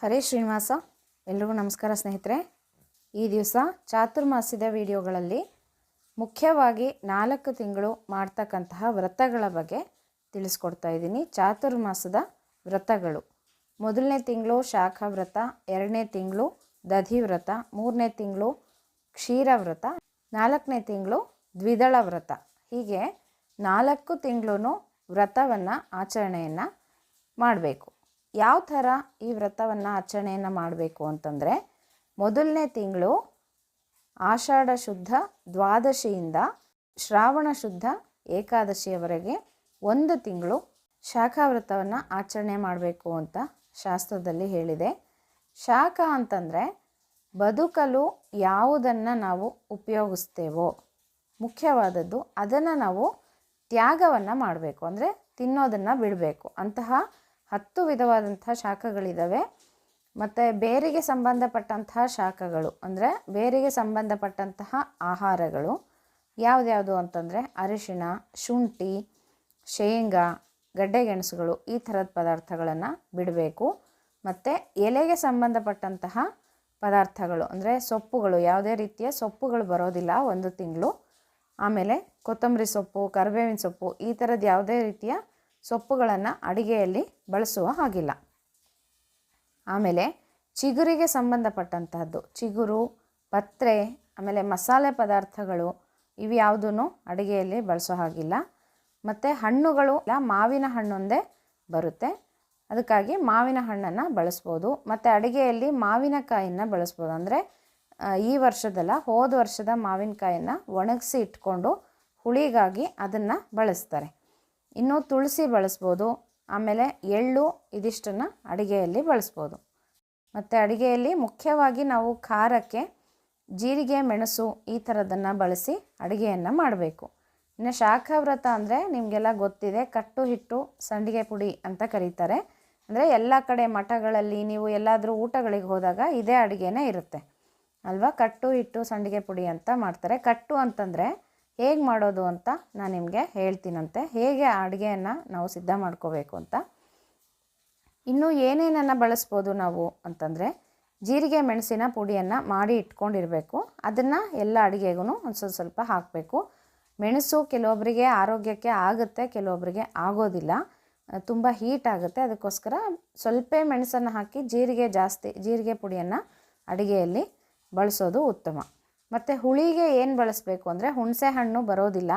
ಹರೇ ಶ್ರೀನಿವಾಸ, ಎಲ್ರಿಗೂ ನಮಸ್ಕಾರ ಸ್ನೇಹಿತರೆ. ಈ ದಿವಸ ಚಾತುರ್ಮಾಸ್ಯದ ವಿಡಿಯೋಗಳಲ್ಲಿ ಮುಖ್ಯವಾಗಿ ನಾಲ್ಕು ತಿಂಗಳು ಮಾಡ್ತಕ್ಕಂತಹ ವ್ರತಗಳ ಬಗ್ಗೆ ತಿಳಿಸ್ಕೊಡ್ತಾ ಇದ್ದೀನಿ. ಚಾತುರ್ಮಾಸದ ವ್ರತಗಳು. ಮೊದಲನೇ ತಿಂಗಳು ಶಾಖ ವ್ರತ, ಎರಡನೇ ತಿಂಗಳು ದಧಿ ವ್ರತ, ಮೂರನೇ ತಿಂಗಳು ಕ್ಷೀರ ವ್ರತ, ನಾಲ್ಕನೇ ತಿಂಗಳು ದ್ವಿದಳ ವ್ರತ. ಹೀಗೆ ನಾಲ್ಕು ತಿಂಗಳು ವ್ರತವನ್ನು ಆಚರಣೆಯನ್ನು ಮಾಡಬೇಕು. ಯಾವ ಥರ ಈ ವ್ರತವನ್ನು ಆಚರಣೆಯನ್ನು ಮಾಡಬೇಕು ಅಂತಂದರೆ, ಮೊದಲನೇ ತಿಂಗಳು ಆಷಾಢ ಶುದ್ಧ, ದ್ವಾದಶಿಯಿಂದ ಶ್ರಾವಣ ಶುದ್ಧ, ಏಕಾದಶಿಯವರೆಗೆ ಒಂದು ತಿಂಗಳು ಶಾಖಾವ್ರತವನ್ನು ಆಚರಣೆ ಮಾಡಬೇಕು ಅಂತ ಶಾಸ್ತ್ರದಲ್ಲಿ ಹೇಳಿದೆ. ಶಾಖ ಅಂತಂದರೆ ಬದುಕಲು ಯಾವುದನ್ನು ನಾವು ಉಪಯೋಗಿಸ್ತೇವೋ, ಮುಖ್ಯವಾದದ್ದು ಅದನ್ನು ನಾವು ತ್ಯಾಗವನ್ನು ಮಾಡಬೇಕು, ಅಂದರೆ ತಿನ್ನೋದನ್ನು ಬಿಡಬೇಕು. ಅಂತಹ ಹತ್ತು ವಿಧವಾದಂಥ ಶಾಖಗಳಿದ್ದಾವೆ ಮತ್ತು ಬೇರಿಗೆ ಸಂಬಂಧಪಟ್ಟಂತಹ ಶಾಖಗಳು, ಅಂದರೆ ಬೇರಿಗೆ ಸಂಬಂಧಪಟ್ಟಂತಹ ಆಹಾರಗಳು, ಯಾವುದ್ಯಾವುದು ಅಂತಂದರೆ ಅರಿಶಿಣ, ಶುಂಠಿ, ಶೇಂಗಾ, ಗಡ್ಡೆಗೆಣಸುಗಳು, ಈ ಥರದ ಪದಾರ್ಥಗಳನ್ನು ಬಿಡಬೇಕು. ಮತ್ತು ಎಲೆಗೆ ಸಂಬಂಧಪಟ್ಟಂತಹ ಪದಾರ್ಥಗಳು, ಅಂದರೆ ಸೊಪ್ಪುಗಳು, ಯಾವುದೇ ರೀತಿಯ ಸೊಪ್ಪುಗಳು ಬರೋದಿಲ್ಲ ಒಂದು ತಿಂಗಳು. ಆಮೇಲೆ ಕೊತ್ತಂಬರಿ ಸೊಪ್ಪು, ಕರಿಬೇವಿನ ಸೊಪ್ಪು, ಈ ಥರದ ಯಾವುದೇ ರೀತಿಯ ಸೊಪ್ಪುಗಳನ್ನು ಅಡಿಗೆಯಲ್ಲಿ ಬಳಸುವ ಹಾಗಿಲ್ಲ. ಆಮೇಲೆ ಚಿಗುರಿಗೆ ಸಂಬಂಧಪಟ್ಟಂತಹದ್ದು. ಚಿಗುರು, ಪತ್ರೆ, ಆಮೇಲೆ ಮಸಾಲೆ ಪದಾರ್ಥಗಳು, ಇವು ಯಾವುದೂ ಅಡುಗೆಯಲ್ಲಿ ಬಳಸೋ ಹಾಗಿಲ್ಲ. ಮತ್ತು ಹಣ್ಣುಗಳು, ಇಲ್ಲ, ಮಾವಿನ ಹಣ್ಣೊಂದೇ ಬರುತ್ತೆ. ಅದಕ್ಕಾಗಿ ಮಾವಿನ ಹಣ್ಣನ್ನು ಬಳಸ್ಬೋದು. ಮತ್ತು ಅಡುಗೆಯಲ್ಲಿ ಮಾವಿನಕಾಯಿಯನ್ನು ಬಳಸ್ಬೋದು. ಅಂದರೆ ಈ ವರ್ಷದಲ್ಲ, ಹೋದ ವರ್ಷದ ಮಾವಿನಕಾಯನ್ನು ಒಣಗಿಸಿ ಇಟ್ಕೊಂಡು ಹುಳಿಗಾಗಿ ಅದನ್ನು ಬಳಸ್ತಾರೆ. ಇನ್ನು ತುಳಸಿ ಬಳಸ್ಬೋದು. ಆಮೇಲೆ ಎಳ್ಳು ಇದಿಷ್ಟನ್ನು ಅಡುಗೆಯಲ್ಲಿ ಬಳಸ್ಬೋದು. ಮತ್ತು ಅಡುಗೆಯಲ್ಲಿ ಮುಖ್ಯವಾಗಿ ನಾವು ಖಾರಕ್ಕೆ ಜೀರಿಗೆ, ಮೆಣಸು ಈ ಥರದನ್ನು ಬಳಸಿ ಅಡುಗೆಯನ್ನು ಮಾಡಬೇಕು. ಇನ್ನು ಶಾಖವ್ರತ ಅಂದರೆ ನಿಮಗೆಲ್ಲ ಗೊತ್ತಿದೆ, ಕಟ್ಟು ಹಿಟ್ಟು ಸಂಡಿಗೆ ಪುಡಿ ಅಂತ ಕರೀತಾರೆ. ಅಂದರೆ ಎಲ್ಲ ಕಡೆ ಮಠಗಳಲ್ಲಿ ನೀವು ಎಲ್ಲಾದರೂ ಊಟಗಳಿಗೆ ಹೋದಾಗ ಇದೇ ಅಡುಗೆನೇ ಇರುತ್ತೆ. ಅಲ್ವಾ? ಕಟ್ಟು ಹಿಟ್ಟು, ಸಂಡಿಗೆ ಪುಡಿ ಅಂತ ಮಾಡ್ತಾರೆ. ಕಟ್ಟು ಅಂತಂದರೆ ಹೇಗೆ ಮಾಡೋದು ಅಂತ ನಾನು ನಿಮಗೆ ಹೇಳ್ತೀನಂತೆ. ಹೇಗೆ ಅಡುಗೆಯನ್ನು ನಾವು ಸಿದ್ಧ ಮಾಡ್ಕೋಬೇಕು ಅಂತ. ಇನ್ನೂ ಏನೇನನ್ನು ಬಳಸ್ಬೋದು ನಾವು ಅಂತಂದರೆ ಜೀರಿಗೆ, ಮೆಣಸಿನ ಪುಡಿಯನ್ನು ಮಾಡಿ ಇಟ್ಕೊಂಡಿರಬೇಕು. ಅದನ್ನು ಎಲ್ಲ ಅಡುಗೆಗೂ ಒಂದು ಸ್ವಲ್ಪ ಸ್ವಲ್ಪ ಹಾಕಬೇಕು. ಮೆಣಸು ಕೆಲವೊಬ್ಬರಿಗೆ ಆರೋಗ್ಯಕ್ಕೆ ಆಗುತ್ತೆ ಕೆಲವೊಬ್ಬರಿಗೆ ಆಗೋದಿಲ್ಲ. ತುಂಬ ಹೀಟ್ ಆಗುತ್ತೆ. ಅದಕ್ಕೋಸ್ಕರ ಸ್ವಲ್ಪ ಮೆಣಸನ್ನು ಹಾಕಿ ಜೀರಿಗೆ ಜಾಸ್ತಿ, ಜೀರಿಗೆ ಪುಡಿಯನ್ನು ಅಡುಗೆಯಲ್ಲಿ ಬಳಸೋದು ಉತ್ತಮ. ಮತ್ತು ಹುಳಿಗೆ ಏನು ಬಳಸಬೇಕು ಅಂದರೆ ಹುಣಸೆ ಹಣ್ಣು ಬರೋದಿಲ್ಲ.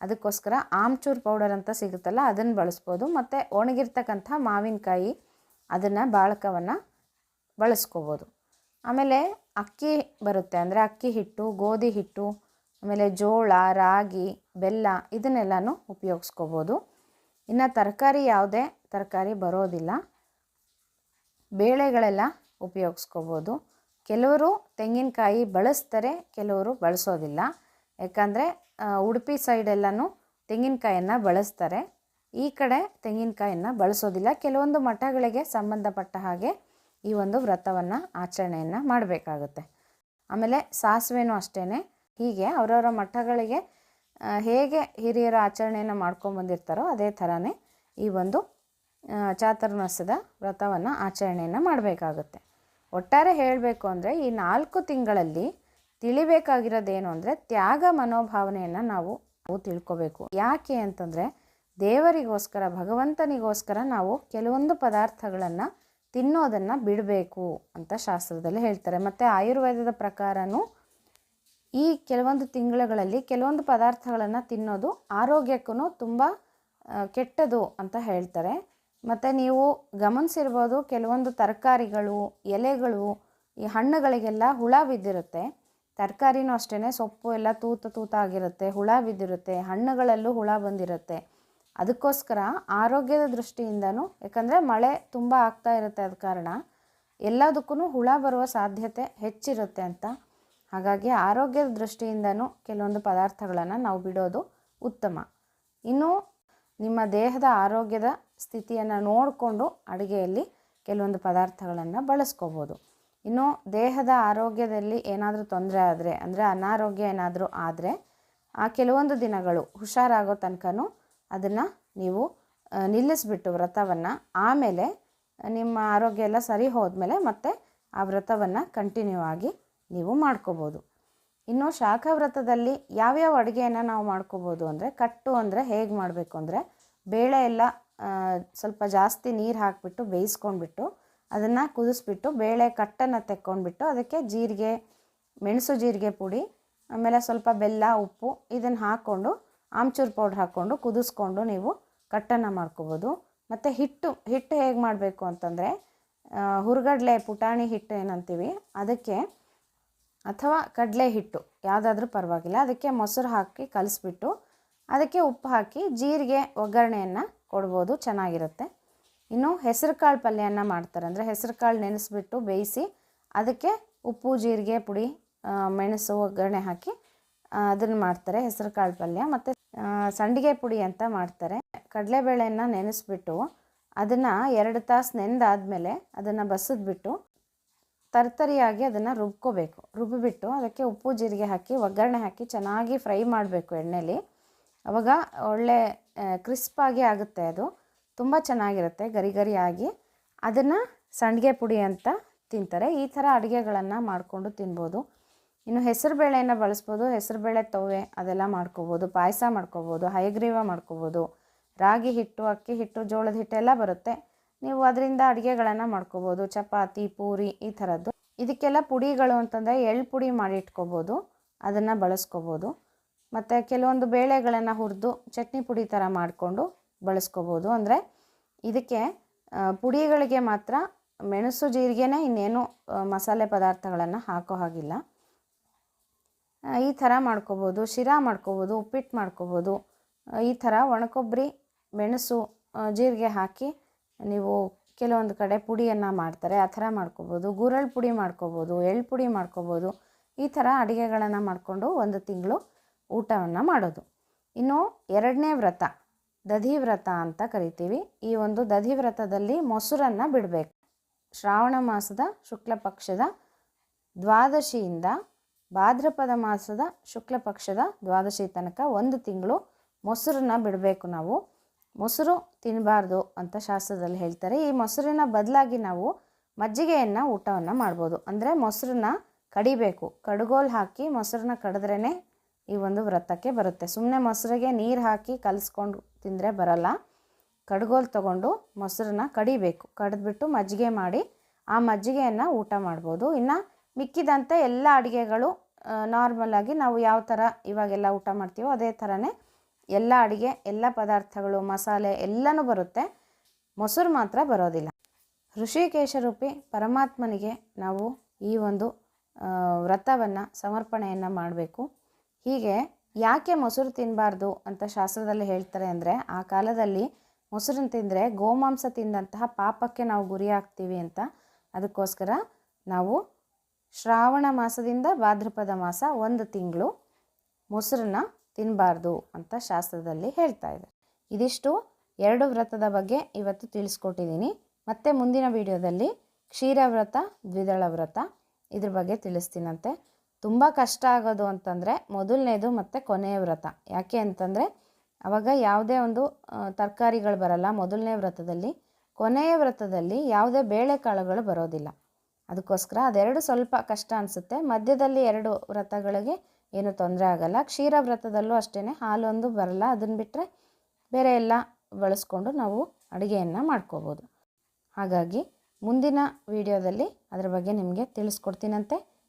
ಅದಕ್ಕೋಸ್ಕರ ಆಮ್ಚೂರ್ ಪೌಡರ್ ಅಂತ ಸಿಗುತ್ತಲ್ಲ ಅದನ್ನು ಬಳಸ್ಬೋದು. ಮತ್ತು ಒಣಗಿರ್ತಕ್ಕಂಥ ಮಾವಿನಕಾಯಿ, ಅದನ್ನು ಬಾಳಕವನ್ನು ಬಳಸ್ಕೋಬೋದು. ಆಮೇಲೆ ಅಕ್ಕಿ ಬರುತ್ತೆ ಅಂದರೆ ಅಕ್ಕಿ ಹಿಟ್ಟು, ಗೋಧಿ ಹಿಟ್ಟು, ಆಮೇಲೆ ಜೋಳ, ರಾಗಿ, ಬೆಲ್ಲ ಇದನ್ನೆಲ್ಲನೂ ಉಪಯೋಗಿಸ್ಕೋಬೋದು. ಇನ್ನು ತರಕಾರಿ ಯಾವುದೇ ತರಕಾರಿ ಬರೋದಿಲ್ಲ. ಬೇಳೆಗಳೆಲ್ಲ ಉಪಯೋಗಿಸ್ಕೋಬೋದು. ಕೆಲವರು ತೆಂಗಿನಕಾಯಿ ಬಳಸ್ತಾರೆ, ಕೆಲವರು ಬಳಸೋದಿಲ್ಲ. ಯಾಕಂದರೆ ಉಡುಪಿ ಸೈಡೆಲ್ಲನೂ ತೆಂಗಿನಕಾಯನ್ನು ಬಳಸ್ತಾರೆ. ಈ ಕಡೆ ತೆಂಗಿನಕಾಯನ್ನು ಬಳಸೋದಿಲ್ಲ. ಕೆಲವೊಂದು ಮಠಗಳಿಗೆ ಸಂಬಂಧಪಟ್ಟ ಹಾಗೆ ಈ ಒಂದು ವ್ರತವನ್ನು, ಆಚರಣೆಯನ್ನು ಮಾಡಬೇಕಾಗುತ್ತೆ. ಆಮೇಲೆ ಸಾಸಿವೆನೂ ಅಷ್ಟೇ ಹೀಗೆ ಅವರವರ ಮಠಗಳಿಗೆ ಹೇಗೆ ಹಿರಿಯರ ಆಚರಣೆಯನ್ನು ಮಾಡ್ಕೊಂಬಂದಿರ್ತಾರೋ ಅದೇ ಥರನೇ ಈ ಒಂದು ಚಾತುರ್ಮಾಸದ ವ್ರತವನ್ನು, ಆಚರಣೆಯನ್ನು ಮಾಡಬೇಕಾಗುತ್ತೆ. ಒಟ್ಟಾರೆ ಹೇಳಬೇಕು ಅಂದರೆ ಈ ನಾಲ್ಕು ತಿಂಗಳಲ್ಲಿ ತಿಳಿಬೇಕಾಗಿರೋದೇನು ಅಂದರೆ ತ್ಯಾಗ ಮನೋಭಾವನೆಯನ್ನು ನಾವು ತಿಳ್ಕೋಬೇಕು. ಯಾಕೆ ಅಂತಂದರೆ ದೇವರಿಗೋಸ್ಕರ, ಭಗವಂತನಿಗೋಸ್ಕರ ನಾವು ಕೆಲವೊಂದು ಪದಾರ್ಥಗಳನ್ನು ತಿನ್ನೋದನ್ನು ಬಿಡಬೇಕು ಅಂತ ಶಾಸ್ತ್ರದಲ್ಲಿ ಹೇಳ್ತಾರೆ. ಮತ್ತು ಆಯುರ್ವೇದದ ಪ್ರಕಾರನೂ ಈ ಕೆಲವೊಂದು ತಿಂಗಳುಗಳಲ್ಲಿ ಕೆಲವೊಂದು ಪದಾರ್ಥಗಳನ್ನು ತಿನ್ನೋದು ಆರೋಗ್ಯಕ್ಕೂ ತುಂಬ ಕೆಟ್ಟದು ಅಂತ ಹೇಳ್ತಾರೆ. ಮತ್ತು ನೀವು ಗಮನಿಸಿರ್ಬೋದು ಕೆಲವೊಂದು ತರಕಾರಿಗಳು, ಎಲೆಗಳು, ಈ ಹಣ್ಣುಗಳಿಗೆಲ್ಲ ಹುಳ ಬಿದ್ದಿರುತ್ತೆ. ತರಕಾರಿನೂ ಅಷ್ಟೇ ಸೊಪ್ಪು ಎಲ್ಲ ತೂತ ತೂತ ಆಗಿರುತ್ತೆ, ಹುಳ ಬಿದ್ದಿರುತ್ತೆ, ಹಣ್ಣುಗಳಲ್ಲೂ ಹುಳ ಬಂದಿರುತ್ತೆ. ಅದಕ್ಕೋಸ್ಕರ ಆರೋಗ್ಯದ ದೃಷ್ಟಿಯಿಂದನೂ, ಯಾಕಂದರೆ ಮಳೆ ತುಂಬ ಆಗ್ತಾ ಇರುತ್ತೆ ಆದ ಕಾರಣ ಎಲ್ಲದಕ್ಕೂ ಹುಳ ಬರುವ ಸಾಧ್ಯತೆ ಹೆಚ್ಚಿರುತ್ತೆ ಅಂತ. ಹಾಗಾಗಿ ಆರೋಗ್ಯದ ದೃಷ್ಟಿಯಿಂದನೂ ಕೆಲವೊಂದು ಪದಾರ್ಥಗಳನ್ನು ನಾವು ಬಿಡೋದು ಉತ್ತಮ. ಇನ್ನು, ನಿಮ್ಮ ದೇಹದ ಆರೋಗ್ಯದ ಸ್ಥಿತಿಯನ್ನು ನೋಡಿಕೊಂಡು ಅಡುಗೆಯಲ್ಲಿ ಕೆಲವೊಂದು ಪದಾರ್ಥಗಳನ್ನು ಬಳಸ್ಕೋಬೋದು. ಇನ್ನು ದೇಹದ ಆರೋಗ್ಯದಲ್ಲಿ ಏನಾದರೂ ತೊಂದರೆ ಆದರೆ, ಅಂದರೆ ಅನಾರೋಗ್ಯ ಏನಾದರೂ ಆದರೆ, ಆ ಕೆಲವೊಂದು ದಿನಗಳು ಹುಷಾರಾಗೋ ತನಕನೂ ಅದನ್ನು ನೀವು ನಿಲ್ಲಿಸ್ಬಿಟ್ಟು ವ್ರತವನ್ನು ಆಮೇಲೆ ನಿಮ್ಮ ಆರೋಗ್ಯ ಎಲ್ಲ ಸರಿ ಹೋದ್ಮೇಲೆ ಮತ್ತೆ ಆ ವ್ರತವನ್ನು ಕಂಟಿನ್ಯೂ ಆಗಿ ನೀವು ಮಾಡ್ಕೋಬೋದು. ಇನ್ನು ಶಾಖ ವ್ರತದಲ್ಲಿ ಯಾವ್ಯಾವ ಅಡುಗೆಯನ್ನು ನಾವು ಮಾಡ್ಕೋಬೋದು ಅಂದರೆ, ಕಟ್ಟು ಅಂದರೆ ಹೇಗೆ ಮಾಡಬೇಕು ಅಂದರೆ, ಬೇಳೆ ಎಲ್ಲ ಸ್ವಲ್ಪ ಜಾಸ್ತಿ ನೀರು ಹಾಕಿಬಿಟ್ಟು ಬೇಯಿಸ್ಕೊಂಡ್ಬಿಟ್ಟು ಅದನ್ನು ಕುದಿಸ್ಬಿಟ್ಟು ಬೇಳೆ ಕಟ್ಟನ್ನು ತೆಕ್ಕೊಂಡ್ಬಿಟ್ಟು ಅದಕ್ಕೆ ಜೀರಿಗೆ, ಮೆಣಸು ಜೀರಿಗೆ ಪುಡಿ, ಆಮೇಲೆ ಸ್ವಲ್ಪ ಬೆಲ್ಲ, ಉಪ್ಪು ಇದನ್ನು ಹಾಕ್ಕೊಂಡು ಆಮ್ಚೂರು ಪೌಡ್ರ್ ಹಾಕ್ಕೊಂಡು ಕುದಿಸ್ಕೊಂಡು ನೀವು ಕಟ್ಟನ್ನು ಮಾಡ್ಕೋಬೋದು. ಮತ್ತು ಹಿಟ್ಟು ಹಿಟ್ಟು ಹೇಗೆ ಮಾಡಬೇಕು ಅಂತಂದರೆ ಹುರ್ಗಡ್ಲೆ ಪುಟಾಣಿ ಹಿಟ್ಟು ಏನಂತೀವಿ, ಅದಕ್ಕೆ ಅಥವಾ ಕಡಲೆ ಹಿಟ್ಟು, ಯಾವುದಾದ್ರೂ ಪರವಾಗಿಲ್ಲ, ಅದಕ್ಕೆ ಮೊಸರು ಹಾಕಿ ಕಲಿಸ್ಬಿಟ್ಟು ಅದಕ್ಕೆ ಉಪ್ಪು ಹಾಕಿ ಜೀರಿಗೆ ಒಗ್ಗರಣೆಯನ್ನು ಕೊಡ್ಬೋದು, ಚೆನ್ನಾಗಿರುತ್ತೆ. ಇನ್ನು ಹೆಸರು ಕಾಳು ಪಲ್ಯನ ಮಾಡ್ತಾರೆ. ಅಂದರೆ ಹೆಸರು ಕಾಳು ನೆನೆಸ್ಬಿಟ್ಟು ಬೇಯಿಸಿ ಅದಕ್ಕೆ ಉಪ್ಪು, ಜೀರಿಗೆ, ಪುಡಿ ಮೆಣಸು, ಒಗ್ಗರಣೆ ಹಾಕಿ ಅದನ್ನು ಮಾಡ್ತಾರೆ ಹೆಸರು ಕಾಳು ಪಲ್ಯ. ಮತ್ತು ಸಂಡಿಗೆ ಪುಡಿ ಅಂತ ಮಾಡ್ತಾರೆ. ಕಡಲೆಬೇಳೆನ ನೆನೆಸ್ಬಿಟ್ಟು ಅದನ್ನು ಎರಡು ತಾಸು ನೆಂದಾದಮೇಲೆ ಅದನ್ನು ಬಸಿದ್ಬಿಟ್ಟು ತರ್ತರಿಯಾಗಿ ಅದನ್ನು ರುಬ್ಕೋಬೇಕು. ರುಬ್ಬಿಬಿಟ್ಟು ಅದಕ್ಕೆ ಉಪ್ಪು, ಜೀರಿಗೆ ಹಾಕಿ, ಒಗ್ಗರಣೆ ಹಾಕಿ ಚೆನ್ನಾಗಿ ಫ್ರೈ ಮಾಡಬೇಕು ಎಣ್ಣೆಲಿ. ಅವಾಗ ಒಳ್ಳೆ ಕ್ರಿಸ್ಪಾಗಿ ಆಗುತ್ತೆ ಅದು. ತುಂಬ ಚೆನ್ನಾಗಿರುತ್ತೆ ಗರಿ ಗರಿಯಾಗಿ ಅದನ್ನು ಸಂಡಿಗೆ ಪುಡಿ ಅಂತ ತಿಂತಾರೆ. ಈ ಥರ ಅಡುಗೆಗಳನ್ನು ಮಾಡಿಕೊಂಡು ತಿನ್ಬೋದು. ಇನ್ನು ಹೆಸರುಬೇಳೆಯನ್ನು ಬಳಸ್ಬೋದು. ಹೆಸರುಬೇಳೆ ತವೆ ಅದೆಲ್ಲ ಮಾಡ್ಕೋಬೋದು. ಪಾಯಸ ಮಾಡ್ಕೋಬೋದು. ಹಯಗ್ರೀವ ಮಾಡ್ಕೋಬೋದು. ರಾಗಿ ಹಿಟ್ಟು, ಅಕ್ಕಿ ಹಿಟ್ಟು, ಜೋಳದ ಹಿಟ್ಟೆಲ್ಲ ಬರುತ್ತೆ. ನೀವು ಅದರಿಂದ ಅಡುಗೆಗಳನ್ನು ಮಾಡ್ಕೋಬೋದು. ಚಪಾತಿ, ಪೂರಿ ಈ ಥರದ್ದು ಇದಕ್ಕೆಲ್ಲ ಪುಡಿಗಳು ಅಂತಂದರೆ ಎಳ್ಳು ಪುಡಿ ಮಾಡಿ ಇಟ್ಕೋಬೋದು. ಅದನ್ನು ಬಳಸ್ಕೋಬೋದು. ಮತ್ತು ಕೆಲವೊಂದು ಬೇಳೆಗಳನ್ನು ಹುರಿದು ಚಟ್ನಿ ಪುಡಿ ಥರ ಮಾಡಿಕೊಂಡು ಬಳಸ್ಕೋಬೋದು. ಅಂದರೆ ಇದಕ್ಕೆ ಪುಡಿಗಳಿಗೆ ಮಾತ್ರ ಮೆಣಸು ಜೀರಿಗೆನೇ ಇನ್ನೇನು ಮಸಾಲೆ ಪದಾರ್ಥಗಳನ್ನು ಹಾಕೋ ಹಾಗಿಲ್ಲ. ಈ ಥರ ಮಾಡ್ಕೋಬೋದು, ಶಿರಾ ಮಾಡ್ಕೋಬೋದು, ಉಪ್ಪಿಟ್ಟು ಮಾಡ್ಕೋಬೋದು. ಈ ಥರ ಒಣಕೊಬ್ಬರಿ, ಮೆಣಸು ಜೀರಿಗೆ ಹಾಕಿ ನೀವು ಕೆಲವೊಂದು ಕಡೆ ಪುಡಿಯನ್ನು ಮಾಡ್ತಾರೆ. ಆ ಥರ ಮಾಡ್ಕೋಬೋದು. ಗುರಳ್ ಪುಡಿ ಮಾಡ್ಕೋಬೋದು, ಎಳ್ಳು ಪುಡಿ ಮಾಡ್ಕೋಬೋದು. ಈ ಥರ ಅಡುಗೆಗಳನ್ನು ಮಾಡಿಕೊಂಡು ಒಂದು ತಿಂಗಳು ಊಟವನ್ನು ಮಾಡೋದು. ಇನ್ನು ಎರಡನೇ ವ್ರತ, ದಧಿ ವ್ರತ ಅಂತ ಕರಿತೀವಿ. ಈ ಒಂದು ದಧಿ ವ್ರತದಲ್ಲಿ ಮೊಸರನ್ನು ಬಿಡಬೇಕು. ಶ್ರಾವಣ ಮಾಸದ ಶುಕ್ಲ ಪಕ್ಷದ ದ್ವಾದಶಿಯಿಂದ ಭಾದ್ರಪದ ಮಾಸದ ಶುಕ್ಲ ಪಕ್ಷದ ದ್ವಾದಶಿ ತನಕ ಒಂದು ತಿಂಗಳು ಮೊಸರನ್ನ ಬಿಡಬೇಕು ನಾವು. ಮೊಸರು ತಿನ್ನಬಾರ್ದು ಅಂತ ಶಾಸ್ತ್ರದಲ್ಲಿ ಹೇಳ್ತಾರೆ. ಈ ಮೊಸರಿನ ಬದಲಾಗಿ ನಾವು ಮಜ್ಜಿಗೆಯನ್ನು ಊಟವನ್ನು ಮಾಡ್ಬೋದು. ಅಂದರೆ ಮೊಸರನ್ನ ಕಡಿಬೇಕು. ಕಡುಗೋಲು ಹಾಕಿ ಮೊಸರನ್ನ ಕಡಿದ್ರೇ ಈ ಒಂದು ವ್ರತಕ್ಕೆ ಬರುತ್ತೆ. ಸುಮ್ಮನೆ ಮೊಸರಿಗೆ ನೀರು ಹಾಕಿ ಕಲಿಸ್ಕೊಂಡು ತಿಂದರೆ ಬರಲ್ಲ. ಕಡ್ಗೋಲ್ ತಗೊಂಡು ಮೊಸರನ್ನ ಕಡಿಬೇಕು. ಕಡಿದ್ಬಿಟ್ಟು ಮಜ್ಜಿಗೆ ಮಾಡಿ ಆ ಮಜ್ಜಿಗೆಯನ್ನು ಊಟ ಮಾಡ್ಬೋದು. ಇನ್ನು ಮಿಕ್ಕಿದಂತೆ ಎಲ್ಲ ಅಡುಗೆಗಳು ನಾರ್ಮಲಾಗಿ ನಾವು ಯಾವ ಥರ ಇವಾಗೆಲ್ಲ ಊಟ ಮಾಡ್ತೀವೋ ಅದೇ ಥರನೇ ಎಲ್ಲ ಅಡುಗೆ, ಎಲ್ಲ ಪದಾರ್ಥಗಳು, ಮಸಾಲೆ ಎಲ್ಲನೂ ಬರುತ್ತೆ. ಮೊಸರು ಮಾತ್ರ ಬರೋದಿಲ್ಲ. ಋಷಿಕೇಶರೂಪಿ ಪರಮಾತ್ಮನಿಗೆ ನಾವು ಈ ಒಂದು ವ್ರತವನ್ನು ಸಮರ್ಪಣೆಯನ್ನು ಮಾಡಬೇಕು. ಹೀಗೆ ಯಾಕೆ ಮೊಸರು ತಿನ್ನಬಾರ್ದು ಅಂತ ಶಾಸ್ತ್ರದಲ್ಲಿ ಹೇಳ್ತಾರೆ ಅಂದರೆ ಆ ಕಾಲದಲ್ಲಿ ಮೊಸರನ್ನು ತಿಂದರೆ ಗೋಮಾಂಸ ತಿಂದಂತಹ ಪಾಪಕ್ಕೆ ನಾವು ಗುರಿಯಾಗ್ತೀವಿ ಅಂತ. ಅದಕ್ಕೋಸ್ಕರ ನಾವು ಶ್ರಾವಣ ಮಾಸದಿಂದ ಭಾದ್ರಪದ ಮಾಸ ಒಂದು ತಿಂಗಳು ಮೊಸರನ್ನ ತಿನ್ನಬಾರ್ದು ಅಂತ ಶಾಸ್ತ್ರದಲ್ಲಿ ಹೇಳ್ತಾ ಇದೆ ಇದಿಷ್ಟು ಎರಡು ವ್ರತದ ಬಗ್ಗೆ ಇವತ್ತು ತಿಳಿಸ್ಕೊಟ್ಟಿದ್ದೀನಿ. ಮತ್ತೆ ಮುಂದಿನ ವಿಡಿಯೋದಲ್ಲಿ ಕ್ಷೀರ ವ್ರತ ದ್ವಿದಳ ವ್ರತ ಇದ್ರ ಬಗ್ಗೆ ತಿಳಿಸ್ತೀನಂತೆ. ತುಂಬ ಕಷ್ಟ ಆಗೋದು ಅಂತಂದರೆ ಮೊದಲನೇದು ಮತ್ತು ಕೊನೆಯ ವ್ರತ. ಯಾಕೆ ಅಂತಂದರೆ ಅವಾಗ ಯಾವುದೇ ಒಂದು ತರಕಾರಿಗಳು ಬರಲ್ಲ ಮೊದಲನೇ ವ್ರತದಲ್ಲಿ. ಕೊನೆಯ ವ್ರತದಲ್ಲಿ ಯಾವುದೇ ಬೇಳೆಕಾಳುಗಳು ಬರೋದಿಲ್ಲ. ಅದಕ್ಕೋಸ್ಕರ ಅದೆರಡು ಸ್ವಲ್ಪ ಕಷ್ಟ ಅನಿಸುತ್ತೆ. ಮಧ್ಯದಲ್ಲಿ ಎರಡು ವ್ರತಗಳಿಗೆ ಏನು ತೊಂದರೆ ಆಗಲ್ಲ. ಕ್ಷೀರ ವ್ರತದಲ್ಲೂ ಅಷ್ಟೇ ಹಾಲೊಂದು ಬರಲ್ಲ. ಅದನ್ನು ಬಿಟ್ಟರೆ ಬೇರೆ ಎಲ್ಲ ಬಳಸ್ಕೊಂಡು ನಾವು ಅಡುಗೆಯನ್ನು ಮಾಡ್ಕೋಬೋದು. ಹಾಗಾಗಿ ಮುಂದಿನ ವಿಡಿಯೋದಲ್ಲಿ ಅದರ ಬಗ್ಗೆ ನಿಮಗೆ ತಿಳಿಸ್ಕೊಡ್ತೀನಂತೆ.